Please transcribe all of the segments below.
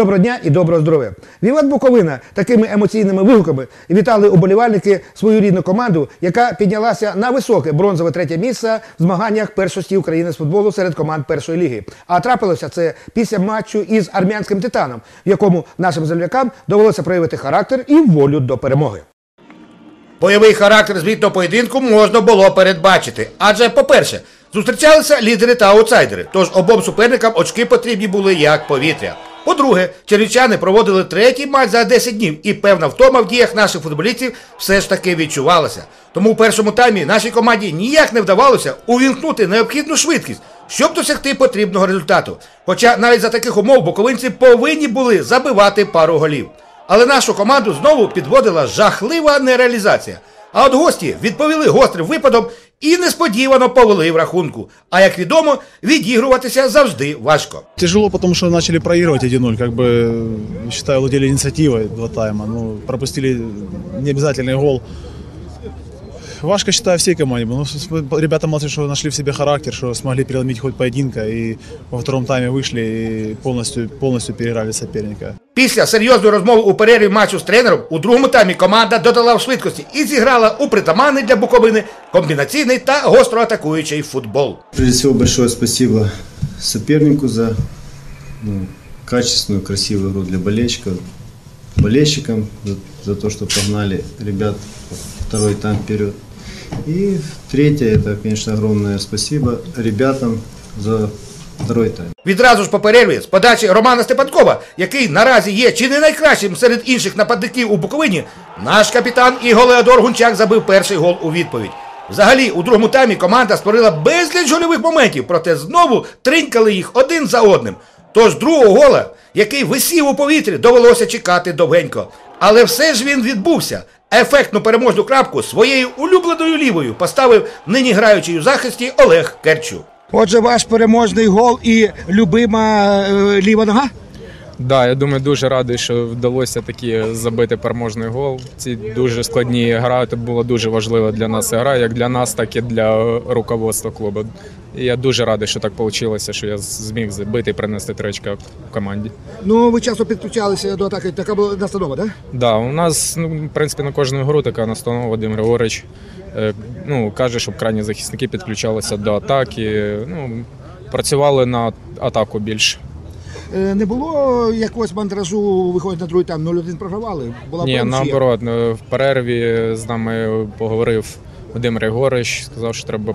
Доброго дня і доброго здоров'я. Віват Буковина такими емоційними вигуками вітали уболівальники свою рідну команду, яка піднялася на високе бронзове третє місце в змаганнях першості України з футболу серед команд першої ліги. А трапилося це після матчу із армянським титаном, в якому нашим землякам довелося проявити характер і волю до перемоги. Бойовий характер звітного поєдинку можна було передбачити. Адже, по-перше, зустрічалися лідери та аутсайдери, тож обом суперникам очки потрібні були як повітря. По-друге, чернівчани проводили третій матч за 10 днів, і певна втома в діях наших футболістів все ж таки відчувалася. Тому в першому таймі нашій команді ніяк не вдавалося увімкнути необхідну швидкість, щоб досягти потрібного результату. Хоча навіть за таких умов буковинці повинні були забивати пару голів. Але нашу команду знову підводила жахлива нереалізація. А от гості відповіли гострим випадом і несподівано повели в рахунку. А як відомо, відігруватися завжди важко. Тяжело, потому что начали проигрывать 1-0, как бы, считаю, владели инициативой два тайма, ну, пропустили необязательный гол. Важко, считаю, всей команде. было. Ну, с- с- ребята молодцы, что нашли в себе характер, что смогли переломить ход поединка и во втором тайме вышли и полностью, полностью переиграли соперника. Після серйозної розмови у перерві матчу з тренером у другому таймі команда додала в швидкості і зіграла у притаманний для Буковини комбінаційний та гостроатакуючий футбол. Прежде всего, большое спасибо сопернику за ну, качественную, красивую игру для болельщиков, болельщикам за, за то, что погнали ребят второй тайм вперед. И третье, это, конечно, огромное спасибо ребятам за второй тайм. Відразу ж по перерві з подачі Романа Степанкова, який наразі є чи не найкращим серед інших нападників у Буковині, наш капітан і Голеодор Гунчак забив перший гол у відповідь. Взагалі, у другому таймі команда створила безліч гольових моментів, проте знову тринькали їх один за одним. Тож другого гола, який висів у повітрі, довелося чекати довгенько. Але все ж він відбувся. Ефектну переможну крапку своєю улюбленою лівою поставив нині граючий у захисті Олег Керчук. Отже, ваш переможний гол і любима е, ліва нога. Да, я думаю, дуже радий, що вдалося таки забити переможний гол. Ці дуже складні гра. Це була дуже важлива для нас гра, як для нас, так і для руководства клубу. І я дуже радий, що так вийшло, що я зміг забити і принести три очка в команді. Ну, ви часто підключалися до атаки. Така була настанова, так? Да, у нас, ну, в принципі, на кожну гру така настанова Вадим Григорич. Е, ну, каже, щоб крайні захисники підключалися до атаки. Ну, працювали на атаку більше. Е, Не було якогось мандражу, виходить на другий тайм, 0-1 програвали. Була Ні, наоборот, е, в перерві з нами поговорив Вадим Григорич, сказав, що треба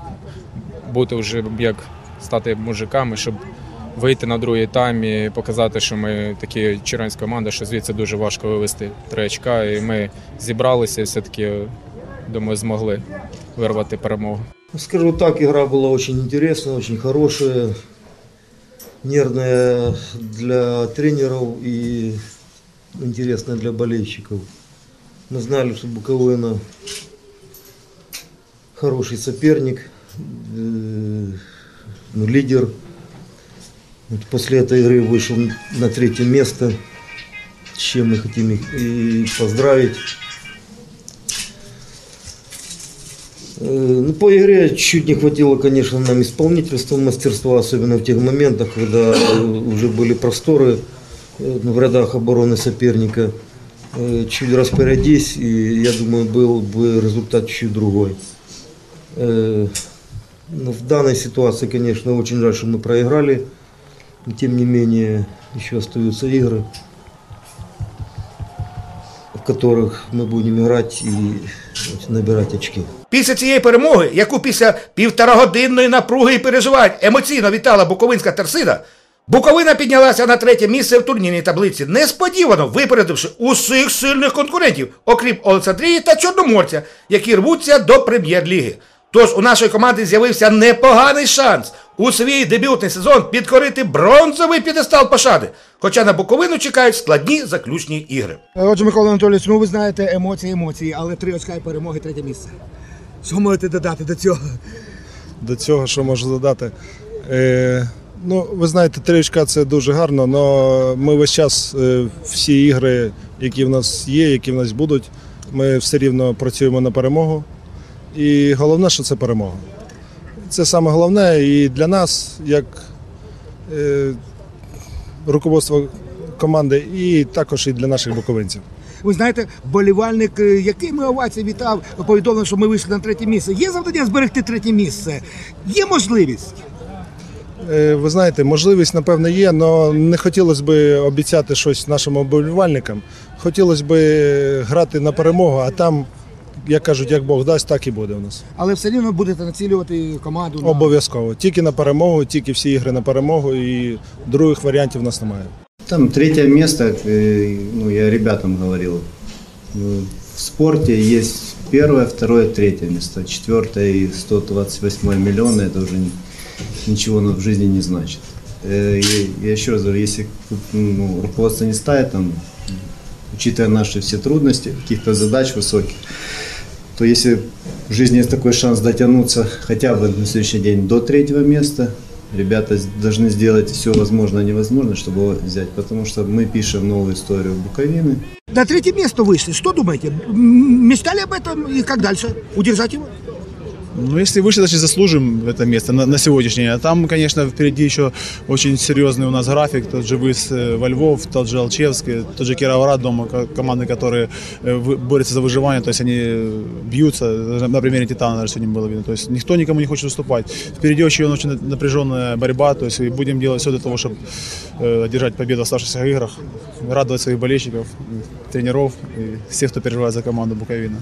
бути вже як стати мужиками, щоб вийти на другий тайм і показати, що ми такі червонська команда, що звідси дуже важко вивести три очка. І ми зібралися і все-таки, думаю, змогли вирвати перемогу. Скажу так, игра была очень интересная, очень хорошая, нервная для тренеров и интересная для болельщиков. Мы знали, что Буковина хороший соперник, э, ну, лидер. Вот после этой игры вышел на третье место, чем мы хотим их и поздравить. по игре чуть не хватило, конечно, нам исполнительства, мастерства, особенно в тех моментах, когда э, уже были просторы э, ну, в рядах обороны соперника. Э, Чуть распорядись, и я думаю, был бы результат чуть другой. Э, ну, В данной ситуации, конечно, очень жаль, что мы проиграли. Но, тем не менее, еще остаются игры, в ми будемо грати і набирати очки. Після цієї перемоги, яку після півторагодинної напруги і переживань емоційно вітала Буковинська терсида, Буковина піднялася на третє місце в турнірній таблиці, несподівано випередивши усіх сильних конкурентів, окрім Олександрії та Чорноморця, які рвуться до прем'єр-ліги. Тож у нашої команди з'явився непоганий шанс у свій дебютний сезон підкорити бронзовий підестал пошади. Хоча на Буковину чекають складні заключні ігри. Отже, Микола Анатолійович, ну ви знаєте емоції, емоції, але три очка і перемоги, третє місце. Що можете додати до цього? До цього, що можу додати. Е, ну, ви знаєте, три очка це дуже гарно, але ми весь час е, всі ігри, які в нас є, які в нас будуть, ми все рівно працюємо на перемогу. І головне, що це перемога. Це саме головне і для нас, як е, руководство команди, і також і для наших буковинців. Ви знаєте, болівальник, е, який ми овації вітав, повідомив, що ми вийшли на третє місце. Є завдання зберегти третє місце. Є можливість. Е, Ви знаєте, можливість, напевно, є, але не хотілося б обіцяти щось нашим оболівальникам. Хотілося б грати на перемогу, а там, як кажуть, як Бог дасть, так і буде у нас. Але все рівно будете націлювати команду на Обов'язково. Тільки на перемогу, тільки всі ігри на перемогу, і других варіантів у нас немає. Там третье место, э, ну, я ребятам говорил, ну, в спорте есть первое, второе, третье место. Четвертое и 128 миллиона это уже ни- ничего в жизни не значит. Э, и Я еще раз говорю, если ну, руководство не ставит, там, учитывая наши все трудности, каких-то задач высоких, то если в жизни есть такой шанс дотянуться хотя бы на следующий день до третьего места, ребята должны сделать все возможное и невозможное, чтобы его взять, потому что мы пишем новую историю Буковины. На третье место вышли. Что думаете? Мечтали об этом и как дальше? Удержать его? Ну, если выше, значит, заслужим это место на, на сегодняшний. А там, конечно, впереди еще очень серьезный у нас график. Тот же выезд э, во Львов, тот же Алчевский, тот же Кировоград дома, ко- команды, которые э, борются за выживание. То есть они э, бьются. На примере Титана даже сегодня было видно. То есть никто никому не хочет уступать. Впереди очень, очень напряженная борьба. То есть и будем делать все для того, чтобы э, одержать победу в оставшихся играх, радовать своих болельщиков, тренеров и всех, кто переживает за команду Буковина.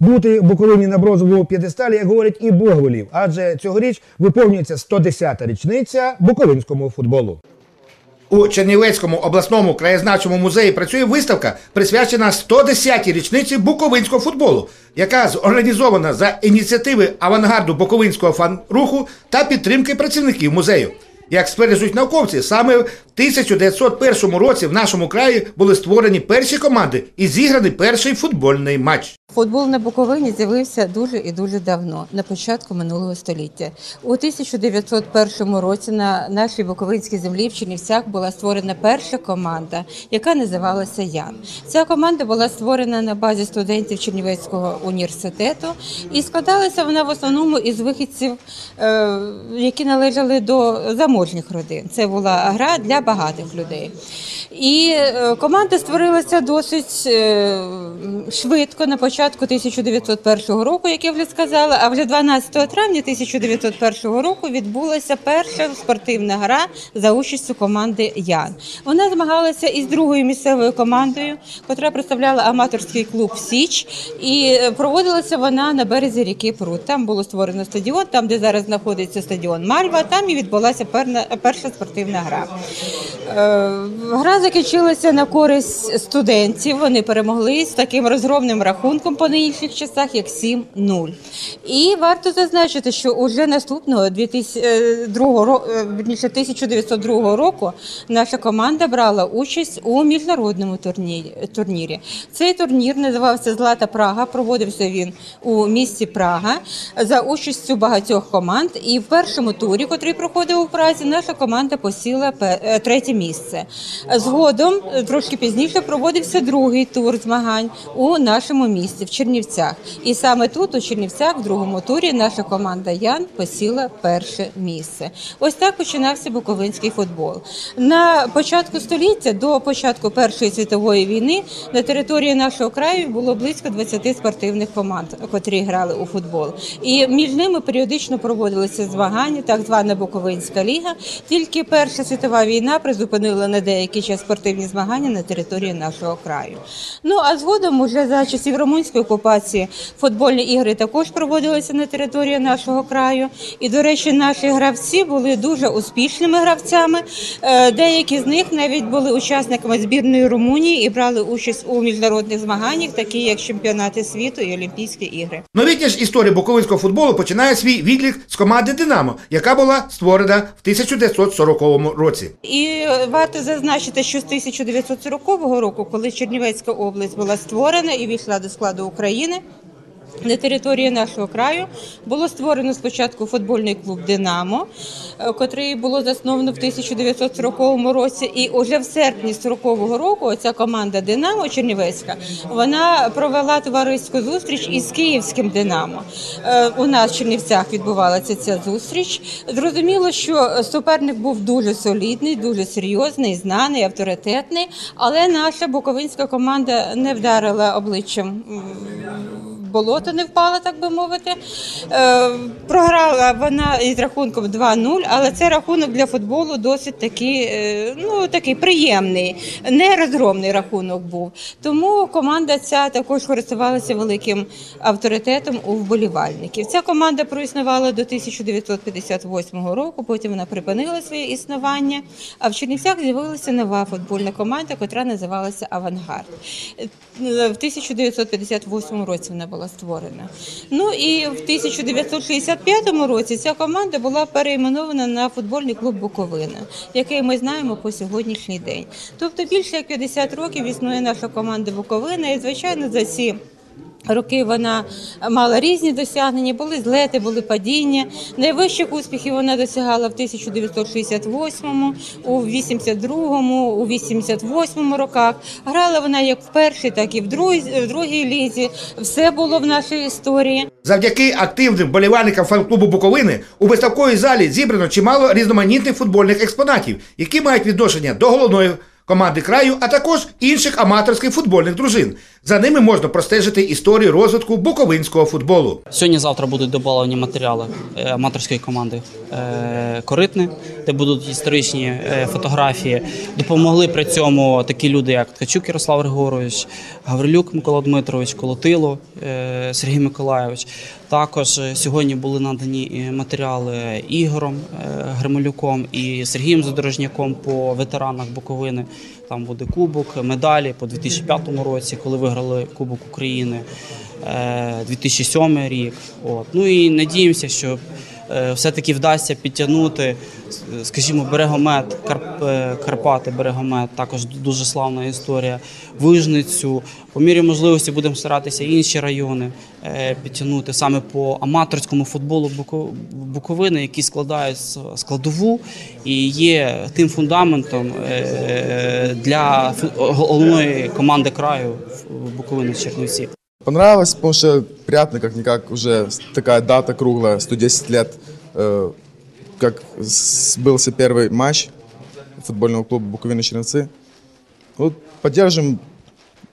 Бути Буковині на бронзовому п'єдесталі, як говорять, і Бог волів, адже цьогоріч виповнюється 110-та річниця буковинському футболу. У Чернівецькому обласному краєзнавчому музеї працює виставка, присвячена 110-й річниці буковинського футболу, яка зорганізована за ініціативи авангарду буковинського фан-руху та підтримки працівників музею. Як стверджують науковці, саме 1901 році в нашому краї були створені перші команди і зіграний перший футбольний матч. Футбол на Буковині з'явився дуже і дуже давно, на початку минулого століття. У 1901 році на нашій Буковинській землі в Чернівцях була створена перша команда, яка називалася Ян. Ця команда була створена на базі студентів Чернівецького університету і складалася вона в основному із вихідців, е, які належали до заможних родин. Це була гра для багатих людей. І е, команда створилася досить е, швидко на початку 1901 року, як я вже сказала. А вже 12 травня 1901 року відбулася перша спортивна гра за участю команди Ян. Вона змагалася із другою місцевою командою, яка представляла аматорський клуб Січ, і е, проводилася вона на березі ріки Прут. Там було створено стадіон, там де зараз знаходиться стадіон Мальва. Там і відбулася перша спортивна гра. Е, Гра закінчилася на користь студентів. Вони перемогли з таким розгромним рахунком по нинішніх часах, як 7-0. І варто зазначити, що уже наступного 2002 ро- е, вірніше, 1902 року наша команда брала участь у міжнародному турнірі. Цей турнір називався Злата Прага. Проводився він у місті Прага за участю багатьох команд. І в першому турі, котрий проходив у Празі, наша команда посіла е, третє місце. Згодом, е, трошки пізніше, проводився другий тур змагань у нашому місті в Чернівцях. І саме тут, у Чернівцях, в другому турі, наша команда Ян посіла перше місце. Ось так починався буковинський футбол. На початку століття, до початку Першої світової війни, на території нашого краю було близько 20 спортивних команд, котрі грали у футбол. І між ними періодично проводилися змагання, так звана Буковинська ліга. Тільки Перша світова війна призупинила на деякий час спортивні змагання на території нашого краю. Ну а згодом, уже за часів румунської окупації, футбольні ігри також проводилися на території нашого краю. І, до речі, наші гравці були дуже успішними гравцями. Е, Деякі з них навіть були учасниками збірної Румунії і брали участь у міжнародних змаганнях, такі як чемпіонати світу і Олімпійські ігри. Новітня ж історія буковинського футболу починає свій відлік з команди Динамо, яка була створена в 1940 році. І варто зазначити, що з 1940 року, коли Чернівецька область була створена і війшла до складу України. На території нашого краю було створено спочатку футбольний клуб Динамо, е, котрий було засновано в 1940 році. І уже в серпні 40-го року ця команда Динамо Чернівецька вона провела товариську зустріч із київським Динамо. Е, У нас в Чернівцях відбувалася ця зустріч. Зрозуміло, що суперник був дуже солідний, дуже серйозний, знаний, авторитетний, але наша буковинська команда не вдарила обличчям болото не впала, так би мовити. Е, програла вона із рахунком 2-0, але це рахунок для футболу досить такий, е, ну, такий приємний, не розгромний рахунок був. Тому команда ця також користувалася великим авторитетом у вболівальників. Ця команда проіснувала до 1958 року, потім вона припинила своє існування. А в Чернівцях з'явилася нова футбольна команда, яка називалася Авангард. Е, В 1958 році вона була створена. Ну і в 1965 році ця команда була перейменована на футбольний клуб Буковина, який ми знаємо по сьогоднішній день. Тобто більше як 50 років існує наша команда Буковина, і звичайно за ці. Роки вона мала різні досягнення, були злети, були падіння. Найвищих успіхів вона досягала в 1968-му, у 82-му, у 88-му роках. Грала вона як в першій, так і в другій, в другій лізі. Все було в нашій історії. Завдяки активним болівальникам фан-клубу Буковини у виставковій залі зібрано чимало різноманітних футбольних експонатів, які мають відношення до головної команди краю, а також інших аматорських футбольних дружин. За ними можна простежити історію розвитку буковинського футболу. Сьогодні-завтра будуть добавлені матеріали е, аматорської команди е, Коритне, де будуть історичні е, фотографії. Допомогли при цьому такі люди, як Ткачук Ярослав Григорович, Гаврилюк Микола Дмитрович, Колотило Сергій Миколайович. Також сьогодні були надані матеріали Ігорем е, Грималюком і Сергієм Задорожняком по ветеранах Буковини. Там буде кубок, медалі по 2005 році, коли виграли Кубок України. Е, 2007 рік. От. Ну і надіємося, що е, все-таки вдасться підтягнути, скажімо, берегомет, Карп, е, Карпати, берегомет, також дуже славна історія, Вижницю. По мірі можливості будемо старатися інші райони е, підтягнути саме по аматорському футболу Буко- Буковини, які складають складову і є тим фундаментом е, для головної команди краю в Буковини Чернівці. Понравилось, потому что приятно, как-никак, уже такая дата круглая, 110 лет, э, как сбылся первый матч футбольного клуба Буковина Черновцы. Вот поддержим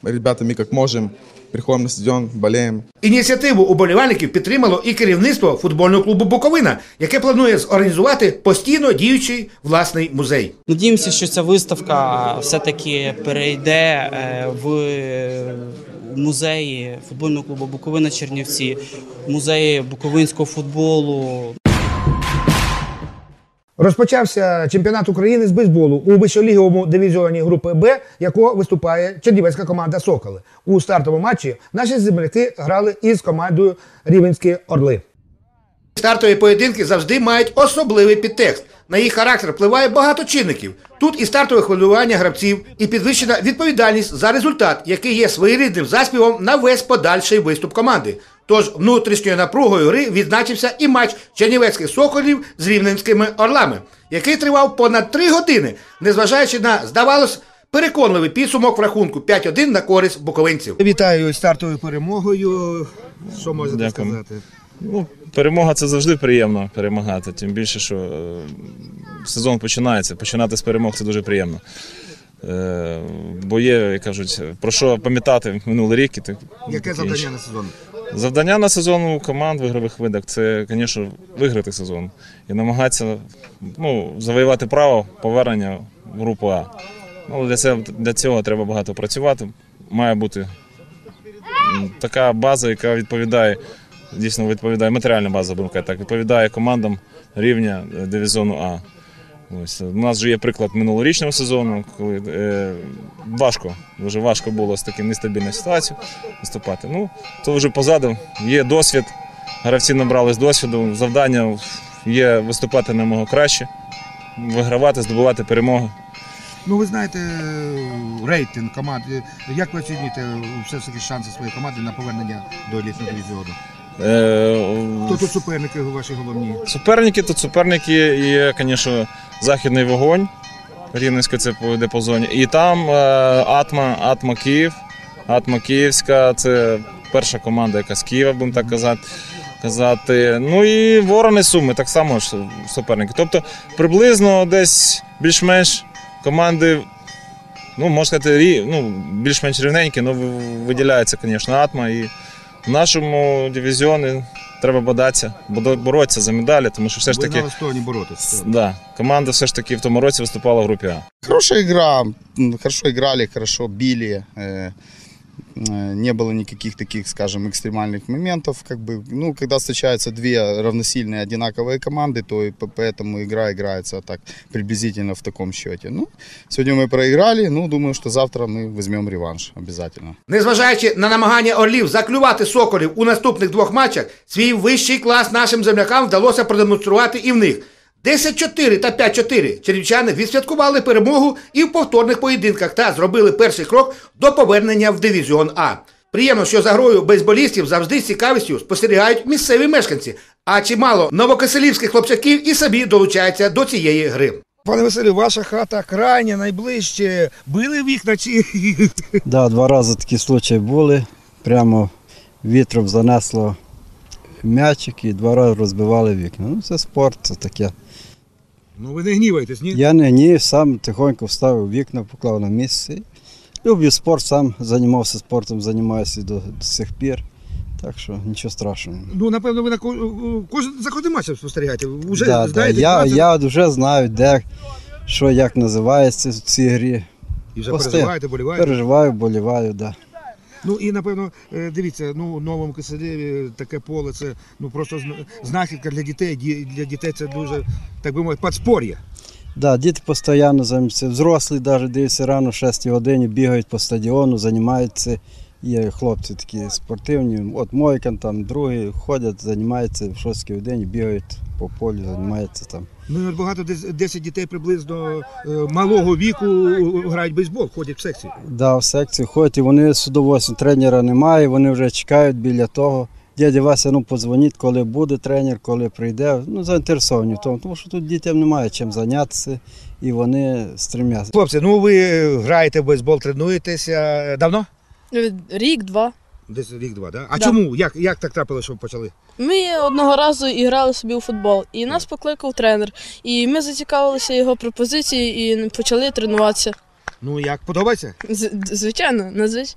ребятами как можем, приходим на стадион, болеем. Ініціативу уболівальників підтримало і керівництво футбольного клубу Буковина, яке планує зорганізувати постійно діючий власний музей. Надіємося, що ця виставка все-таки перейде е, в музеї футбольного клубу Буковина Чернівці, музеї буковинського футболу, Розпочався чемпіонат України з бейсболу у вищоліговому дивізіоні групи Б, якого виступає чернівецька команда Соколи. У стартовому матчі наші земляки грали із командою Рівенські Орли. Стартові поєдинки завжди мають особливий підтекст. На їх характер впливає багато чинників. Тут і стартове хвилювання гравців, і підвищена відповідальність за результат, який є своєрідним заспівом на весь подальший виступ команди. Тож внутрішньою напругою гри відзначився і матч чернівецьких соколів з рівненськими орлами, який тривав понад три години, незважаючи на, здавалось, переконливий підсумок в рахунку 5-1 на користь буковинців. Вітаю з стартовою перемогою. Що можете Дякую. сказати? Ну, перемога це завжди приємно перемагати. Тим більше, що е, сезон починається. Починати з перемог це дуже приємно. Е, бо є, як кажуть, про що пам'ятати минулий рік. І так, Яке завдання на сезон? Завдання на сезон у команд в ігрових видах це, звісно, виграти сезон і намагатися ну, завоювати право повернення в групу А. Ну, для, цього, для цього треба багато працювати. Має бути така база, яка відповідає, дійсно відповідає, матеріальна база, так, відповідає командам рівня дивізіону А. Ось, у нас вже є приклад минулорічного сезону, коли е, важко, дуже важко було з таким нестабільною ситуацією виступати. Ну, то вже позаду. Є досвід, гравці набрались досвіду, завдання є виступати намного краще, вигравати, здобувати перемоги. Ну ви знаєте е, рейтинг команди. Як ви оцінюєте все ж таки шанси своєї команди на повернення до елітного дивізіону? Е, Хто тут суперники ваші головні? Суперники тут суперники є, звісно, західний вогонь. Рівненська це по зоні. І там е, Атма, Атма Київ. Атма Київська це перша команда, яка з Києва, будемо так казати. казати. Ну і ворони Суми так само ж суперники. Тобто приблизно десь більш-менш команди, ну, можна сказати, ну, більш-менш рівненькі, але виділяється, звісно, Атма. І в нашому дивізіоні треба бодатися, боротися за медалі, тому що все ж таки. боротися. Да, команда все ж таки в тому році виступала в групі А. Хороша игра, хорошо грали, хорошо били. э, э, Не было никаких таких, скажем, экстремальных моментов. Как бы, ну, когда встречаются две равносильные одинаковые команды, то и по- поэтому игра играется так приблизительно в таком счете. Ну, сегодня мы проиграли, ну, думаю, что завтра мы возьмем реванш обязательно. Незважаючи на намагання орлів заклювати соколів у наступних двох матчах, свій вищий клас нашим землякам вдалося продемонструвати і в них. 10-4 та 5-4 чернівчани відсвяткували перемогу і в повторних поєдинках та зробили перший крок до повернення в дивізіон А. Приємно, що за грою бейсболістів завжди з цікавістю спостерігають місцеві мешканці, а чимало новокиселівських хлопчаків і собі долучаються до цієї гри. Пане Василю, ваша хата крайня, найближче. Били вікна чи Да, два рази такі случаї були. Прямо вітром занесло м'ячик і два рази розбивали вікна. Ну, це спорт, це таке. Ну ви не гніваєтесь, ні? Я не гнів, сам тихонько вставив вікна, поклав на місце. Люблю спорт, сам займався спортом, займаюся до, до сих пір. Так що нічого страшного. Ну напевно, ви на ко- кожен за кожним матчем спостерігаєте. Уже да, да. знаєте, Я, 20 я вже знаю, де, що як називається в цій грі. і вже Постійно. переживаєте, боліваєте. Переживаю, боліваю, так. Да. Ну і напевно, е, дивіться, ну в новому Киселеві таке поле, це ну просто знахідка для дітей. Для дітей це дуже, так би мовити, подспор'я. Да, діти постійно займаються. Взрослі навіть дивляться рано, о 6 годині, бігають по стадіону, займаються. Є хлопці такі спортивні. От Мойкан, там другі ходять, займаються в 6 годині, бігають по полю, займаються там. Ну багато десь 10 дітей приблизно е, малого віку е, грають в бейсбол, ходять в секції. Да, в секцію ходять, і вони з удовольствием. Тренера немає, вони вже чекають біля того. Дядя Вася, ну подзвоніть, коли буде тренер, коли прийде. Ну, заінтересовані в тому, тому що тут дітям немає чим зайнятися, і вони стремляться. Хлопці, ну ви граєте в бейсбол, тренуєтеся давно? Рік-два. Десь рік-два, да? А Да. чому? Як, як так трапилося, що ви почали? Ми одного разу і грали собі у футбол, і нас покликав тренер. І ми зацікавилися його пропозицією і почали тренуватися. Ну як подобається? З- Звичайно, надзвич...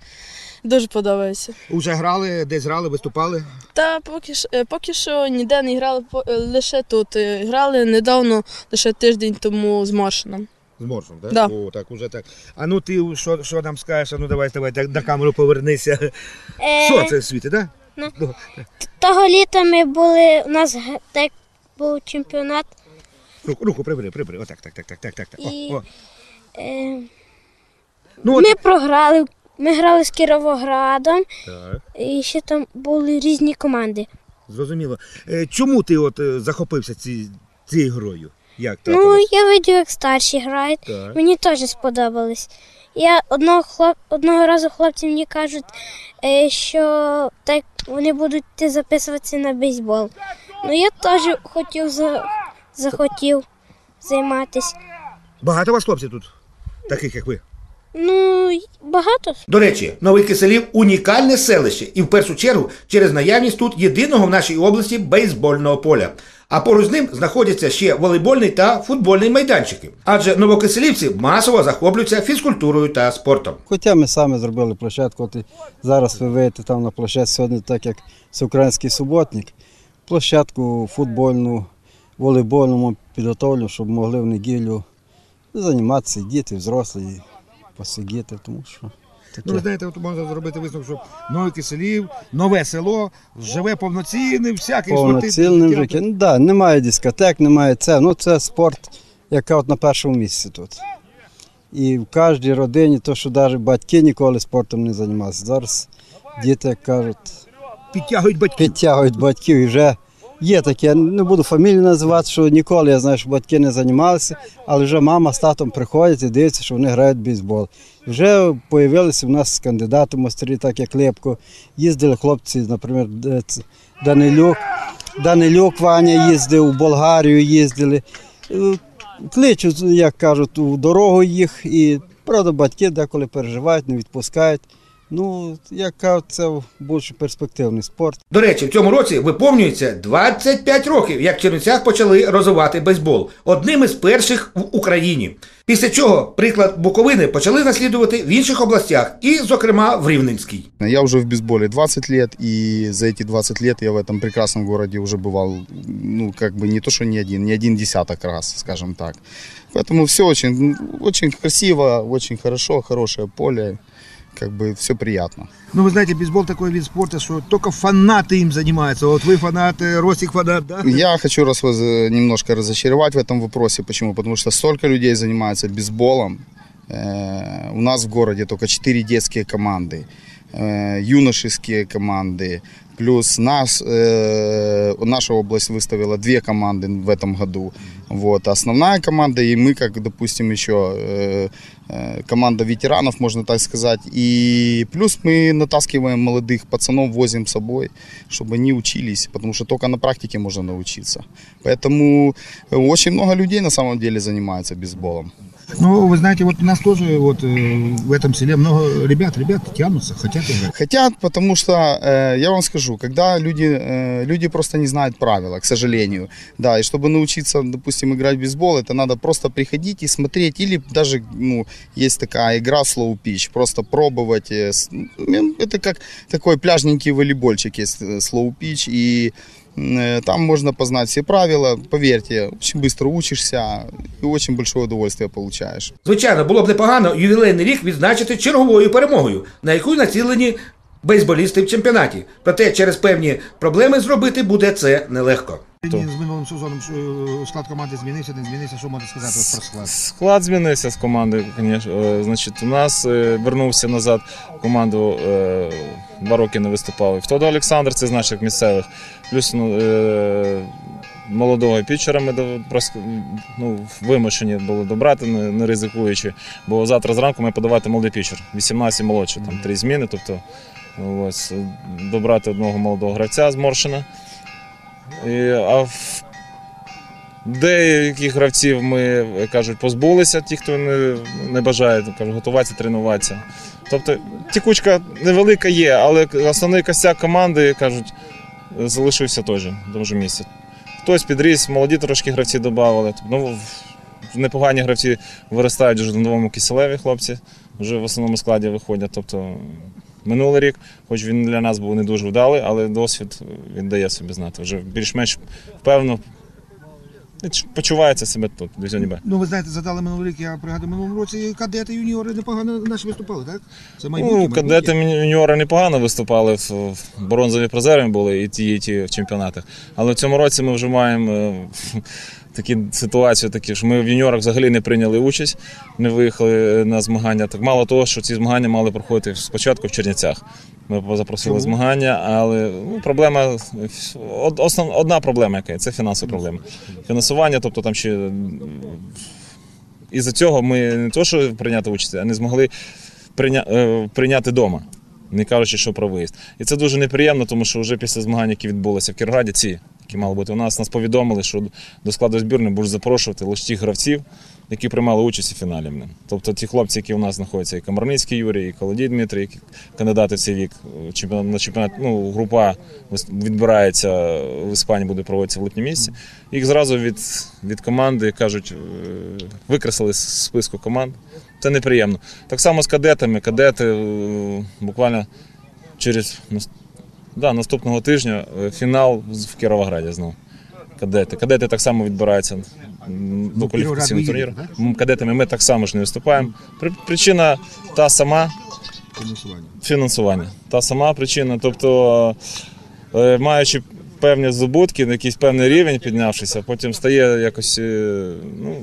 дуже подобається. Уже грали, десь грали, виступали. Та поки що, е, поки що ніде не грали, по- е, лише тут. Е, Грали недавно, лише тиждень тому з Маршином. З морсом, так? Да. О, так, уже так. А ну ти що, що нам скажеш? А ну давай, давай, так, на камеру повернися. Що це світи, так? ну. Ну, Того літа ми були, у нас г- так був чемпіонат. руку, руку прибери, прибери. Отак, так, так, так, так, так. так. І- О, о. Е, Ну, от- ми програли, ми грали з Кіровоградом, Так, і ще там були різні команди. зрозуміло. Е, Чому ти от е, захопився ці, цією грою? Як Ну, я видів, як старші грають. Так. Мені теж сподобалось. Я одного, хлоп... одного разу хлопці мені кажуть, е, що так вони будуть йти записуватися на бейсбол. Ну я теж хотів за... захотів займатися. Багато вас хлопців тут, таких як ви. Ну, й- багато. До речі, Новий Киселів унікальне селище і в першу чергу через наявність тут єдиного в нашій області бейсбольного поля. А поруч з ним знаходяться ще волейбольний та футбольний майданчики. Адже новокиселівці масово захоплюються фізкультурою та спортом. Хоча ми самі зробили площадку, от і зараз ви вийдете там на площадку сьогодні, так як всеукраїнський суботник, площадку футбольну, волейбольну підготовлю, щоб могли в неділю займатися діти, взрослі, посидіти, тому що таке. Ну, ви знаєте, от можна зробити висновок, що Новий Киселів, нове село, живе повноцінним, всяким повноцінним життям. Ну, да, немає дискотек, немає це. Ну це спорт, яка от на першому місці тут. І в кожній родині, то що навіть батьки ніколи спортом не займалися. Зараз діти як кажуть, Підтягують батьків. підтягують батьків і вже Є таке, не буду фамілію називати, що ніколи я знаю, що батьки не займалися, але вже мама з татом приходять і дивляться, що вони грають в бейсбол. Вже з'явилися в нас кандидати в мастері, так як Лепко. Їздили хлопці, наприклад, Данилюк. Данилюк Ваня їздив, у Болгарію їздили. Е, Кличуть, як кажуть, у дорогу їх, і правда, батьки деколи переживають, не відпускають. Ну, як кажуть, це більш перспективний спорт. До речі, в цьому році виповнюється 25 років, як в Чернівцях почали розвивати бейсбол, одним із перших в Україні. Після чого приклад Буковини почали наслідувати в інших областях, і, зокрема, в Рівненській. Я уже в бейсболе 20 лет, и за эти 20 лет я в этом прекрасном городе уже бывал, ну, как бы не то, что не один, не один десяток раз, скажем так. Поэтому все очень, очень красиво, очень хорошо, хорошее поле, как бы все приятно. Ну, вы знаете, бейсбол такой вид спорта, что только фанаты им занимаются. Вот вы фанаты, Ростик фанат, да? Я хочу раз вас э, немножко разочаровать в этом вопросе. Почему? Потому что столько людей занимается бейсболом. Э, У нас в городе только 4 детские команды, э, юношеские команды. Плюс нас, э, наша область выставила две команды в этом году. Вот. Основная команда и мы, как, допустим, еще э, э, команда ветеранов, можно так сказать. И плюс мы натаскиваем молодых пацанов, возим с собой, чтобы они учились, потому что только на практике можно научиться. Поэтому э, очень много людей на самом деле занимаются бейсболом. Ну, вы знаете, вот у нас тоже вот э, в этом селе много ребят, ребят тянутся, хотят играть. Хотят, потому что, э, я вам скажу, когда люди, э, люди просто не знают правила, к сожалению. Да, и чтобы научиться, допустим, играть в бейсбол, это надо просто приходить и смотреть, или даже, ну, есть такая игра slow pitch, просто пробовать. ну, Это как такой пляжненький волейбольчик есть, slow pitch, и там можно познать все правила, поверьте, очень быстро учишься и очень большое удовольствие получаешь. Звичайно, було б непогано ювілейний рік відзначити черговою перемогою, на яку націлені бейсболісти в чемпіонаті. Проте через певні проблеми зробити буде це нелегко. З минулим сезоном е, склад команди змінився, не змінився, що можна сказати про склад? Склад змінився з команди, звісно. Значить, у нас е, вернувся назад в команду, е, два роки не виступав. І Втодо Олександр, це з наших місцевих. Плюс ну, е, молодого пітчера ми до- прос- ну, вимушені були добрати, не, не ризикуючи. Бо завтра зранку ми подавати молодий пітчер, 18 молодший, там три зміни. Тобто ось, добрати одного молодого гравця з Моршина. І, а в Деяких гравців ми кажуть, позбулися, ті, хто не, не бажає кажуть, готуватися, тренуватися. Тобто тікучка невелика є, але основний костяк команди кажуть, залишився теж в тому ж місці. Хтось підріс, молоді трошки гравці додавали. Ну, непогані гравці виростають вже в новому киселеві хлопці, вже в основному складі виходять. Тобто минулий рік, хоч він для нас був не дуже вдалий, але досвід він дає собі знати. Вже більш-менш впевнено почувається себе тут, в дивізіоні Б. Ну, ви знаєте, задали минулий рік, я пригадую, минулому році кадети юніори непогано наші виступали, так? Це майбутнє. Ну, кадети юніори непогано виступали, в в бронзові призери були і ті, і ті в чемпіонатах. Але в цьому році ми вже маємо е, такі ситуації, такі, що ми в юніорах взагалі не прийняли участь, не виїхали на змагання. Так мало того, що ці змагання мали проходити спочатку в Чернівцях. Ми запросили Чому? змагання, але ну, проблема основ, одна проблема, яка є, це фінансова проблема. Фінансування, тобто там ще м, із-за цього ми не то, що прийняти участь, а не змогли прийня, е, прийняти вдома, не кажучи, що про виїзд. І це дуже неприємно, тому що вже після змагань, які відбулися в Кірграді, ці, які мали бути у нас, нас повідомили, що до складу збірної будуть запрошувати лише тих гравців, які приймали участь у фіналі. Тобто ті хлопці, які у нас знаходяться, і Комарницький Юрій, і Колодій Дмитрий, які кандидати в цей вік, е, на чемпіонат, ну, група відбирається в Іспанії, буде проводитися в липні місяці. Їх зразу від, від команди кажуть, е, викреслили з списку команд. Це неприємно. Так само з кадетами. Кадети е, буквально через нас- да, наступного тижня е, фінал в Кіровограді знову. Кадети. Кадети так само відбираються до Ну, кваліфікаційного турніру. Кадетами ми так само ж не виступаємо. Причина та сама Фінансування. Та сама причина. Тобто, е, маючи певні здобутки, якийсь певний рівень піднявшися, потім стає якось. е, Ну,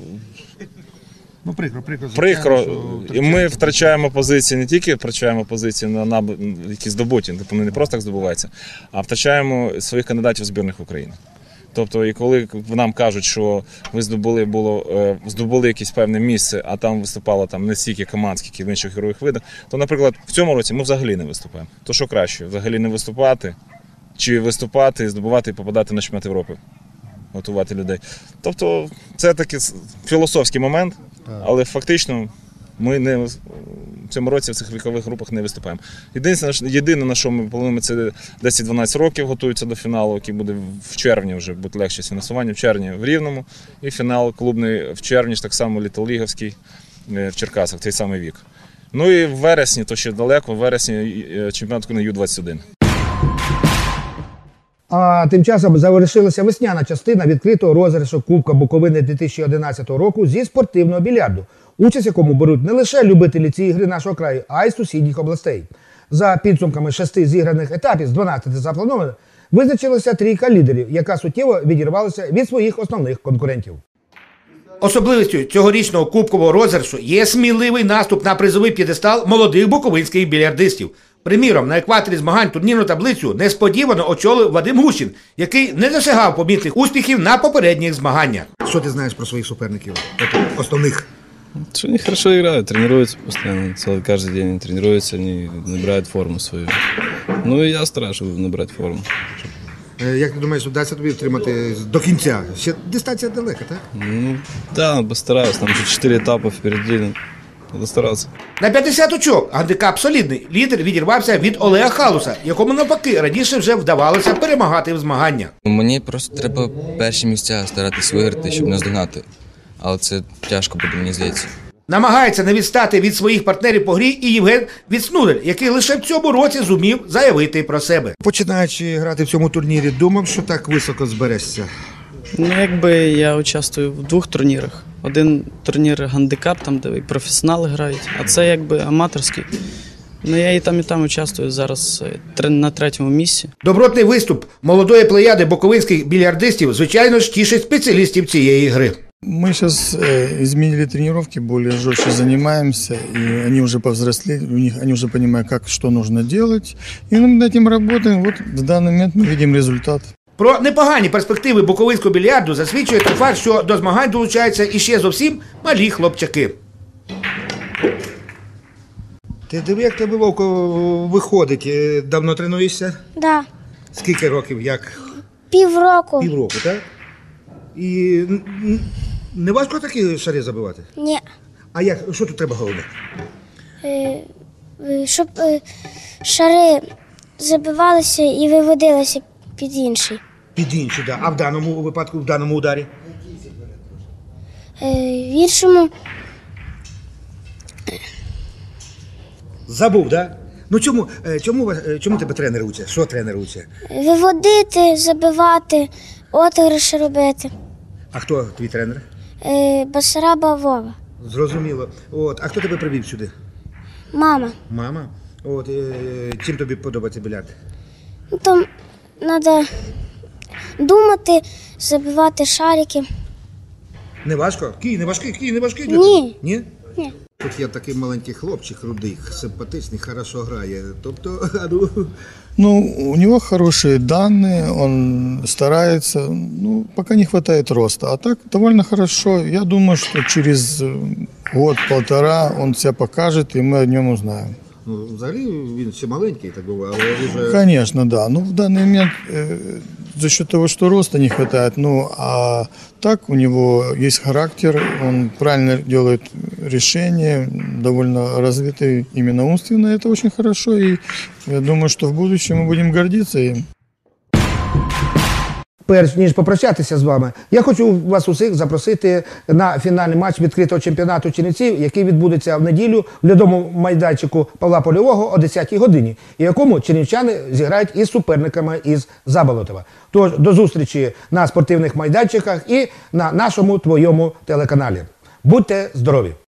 Ну, прикро, прикро. Прикро, і ми втрачаємо позиції, не тільки втрачаємо позиції на, на які здобуті, тобто вони не просто так здобуваються, а втрачаємо своїх кандидатів збірних України. Тобто, і коли нам кажуть, що ви здобули було е, здобули якесь певне місце, а там виступало там не стільки команд, скільки в інших ігрових видах, то, наприклад, в цьому році ми взагалі не виступаємо. То що краще, взагалі не виступати, чи виступати, здобувати і попадати на чемпіонат Європи, готувати людей. Тобто, це такий філософський момент, але фактично ми не в цьому році в цих вікових групах не виступаємо. Єдине, єдине на що ми плануємо, це 10-12 років готуються до фіналу, який буде в червні вже буде легше з фінансуванням, в червні в Рівному. І фінал клубний в червні, так само літоліговський е, в Черкасах, цей самий вік. Ну і в вересні, то ще далеко, в вересні е, чемпіонат на Ю-21. А тим часом завершилася весняна частина відкритого розіграшу Кубка Буковини 2011 року зі спортивного більярду, участь якому беруть не лише любителі цієї гри нашого краю, а й сусідніх областей. За підсумками шести зіграних етапів з 12 запланованих, визначилася трійка лідерів, яка суттєво відірвалася від своїх основних конкурентів. Особливістю цьогорічного кубкового розіграшу є сміливий наступ на призовий п'єдестал молодих буковинських більярдистів. Приміром, на екваторі змагань турнірну таблицю несподівано очолив Вадим Гущин, який не досягав помітних успіхів на попередніх змаганнях. Що ти знаєш про своїх суперників? Основних. Что они хорошо играют, тренируются постоянно, целый каждый день они тренируются, они набирают форму свою. Ну и я стараюсь чтобы набрать форму. Е, Як ти думаєш, вдасться тобі втримати до кінця? Ще дистанція далека, так? Ну да, постараюсь, там еще 4 этапа впереди, надо стараться. На 50 очок гандикап солідний. Лідер відірвався від Олега Халуса, якому навпаки раніше вже вдавалося перемагати в змаганнях. Мені просто треба перші місця старатись виграти, щоб наздогнати. Але це тяжко буде, мені здається. Намагається не відстати від своїх партнерів по грі і Євген Віцнудель, який лише в цьому році зумів заявити про себе. Починаючи грати в цьому турнірі, думав, що так високо зберешся. Ну, якби я участвую в двох турнірах. Один турнір гандикап, там, де і професіонали грають, а це якби аматорський. Ну я і там, і там участвую зараз е, тре- на третьому місці. Добротний виступ молодої плеяди боковинських більярдистів, звичайно ж, тішить спеціалістів цієї гри. Мы сейчас э, изменили тренировки, более жестче занимаемся, и они уже повзрослели, у них, они уже понимают, как, что нужно делать, и мы над этим работаем. Вот в данный момент мы видим результат. Про непогані перспективи буковинського більярду засвідчує той факт, що до змагань долучаються іще зовсім малі хлопчаки. Ти диви, як тебе вовко виходить. Е, Давно тренуєшся? Да, Скільки років? Як? півроку. Півроку, так? І н- н- не важко такі шари забивати? Ні. А як? Що тут треба головне? Е, е, щоб е, шари забивалися і виводилися під інший. Під інші, да. А в даному випадку, в даному ударі? Е, в іншому Забув? Да? Ну чому, е, чому, е, чому тебе тренер учить? Що тренер учить? виводити, забивати, отгриші робити. А хто твій тренер? Е, Басараба Вова. Зрозуміло. От, а хто тебе привів сюди? Мама. Мама. От, е, чим тобі подобається білярд? Ну, там треба думати, забивати шарики. Не важко? Кій, не важкий, кій, не важкий. для Ні. тебе? Ні? Ні. Тут є такий маленький хлопчик рудий, симпатичний, хорошо грає. Тобто, а ну, Ну, у него хорошие данные, он старается, ну, пока не хватает роста. А так довольно хорошо. Я думаю, что через э, год-полтора он себя покажет, и мы о нем узнаем. ну, взагалі він ще маленький, так би, але вже. Конечно, да. Ну, в данный момент э, за счет того, что роста не хватает, ну, а так у него есть характер, он правильно делает решения, довольно развитый именно умственно, это очень хорошо, и я думаю, что в будущем мы будем гордиться им. Перш ніж попрощатися з вами, я хочу вас усіх запросити на фінальний матч відкритого чемпіонату Чернівців, який відбудеться в неділю в льодовому майданчику Павла Польового о 10-й годині, і якому чернівчани зіграють із суперниками із Заболотова. Тож до зустрічі на спортивних майданчиках і на нашому твоєму телеканалі. Будьте здорові!